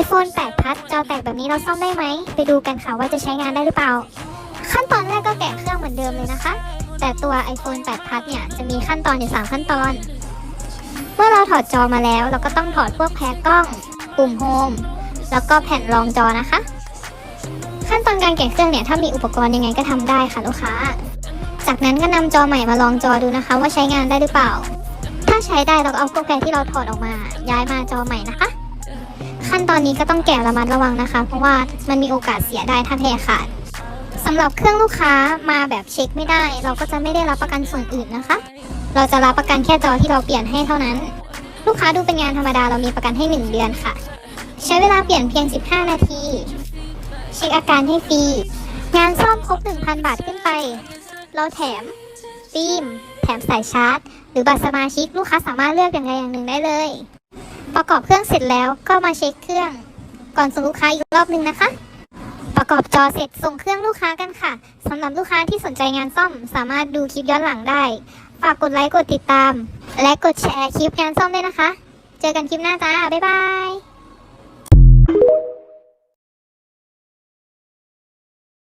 iPhone 8 Plus จอแตกแบบนี้เราซ่อมได้ไหม ไปดูกันค่ะว่าจะใช้งานได้หรือเปล่า ขั้นตอนแรกก็แกะเครื่องเหมือนเดิมเลยนะคะ แต่ตัว iPhone 8 Plus เนี่ยจะมีขั้นตอนอยู่ 3 ขั้นตอน เมื่อเราถอดจอมาแล้ว เราก็ต้องถอดพวกแพ้กล้อง ปุ่มโฮมแล้วก็แผ่นรองจอนะคะ ขั้นตอนการแกะเครื่องเนี่ยถ้ามีอุปกรณ์ยังไงก็ทำได้ค่ะลูกค้า จากนั้นก็นำจอใหม่มาลองจอดูนะคะ ว่าใช้งานได้หรือเปล่า ถ้าใช้ได้เราก็เอาพวกแพ้ที่เราถอดออกมา ย้ายมาจอใหม่นะคะ ขั้นตอนนี้ก็ต้องแกะระมัดระวังนะคะ เพราะว่ามันมีโอกาสเสียได้ถ้าแพ้ขาดสำหรับเครื่องลูกค้ามาแบบเช็คไม่ได้ เราก็จะไม่ได้รับประกันส่วนอื่นนะคะ เราจะรับประกันแค่จอที่เราเปลี่ยนให้เท่านั้น ลูกค้าดูเป็นงานธรรมดาเรามีประกันให้ 1 เดือนค่ะ ใช้เวลาเปลี่ยนเพียง 15 นาที เช็คอาการให้ฟรีงานซ่อมครบ 1,000 บาทขึ้นไป เราแถมฟิล์มแถมสายชาร์จ หรือบัตรสมาชิกลูกค้าสามารถเลือกอย่างใดอย่างหนึ่งได้เลย ประกอบเครื่องเสร็จแล้วก็มาเช็คเครื่อง ก่อนส่งลูกค้าอีกรอบหนึงนะคะ ประกอบจอเสร็จส่งเครื่องลูกค้ากันค่ะสำหรับลูกค้าที่สนใจงานซ่อม สามารถดูคลิปย้อนหลังได้ ฝากกดไลค์กดติดตาม และกดแชร์คลิปงานซ่อมด้วยนะคะ เจอกันคลิปหน้าจ้าบ๊ายบาย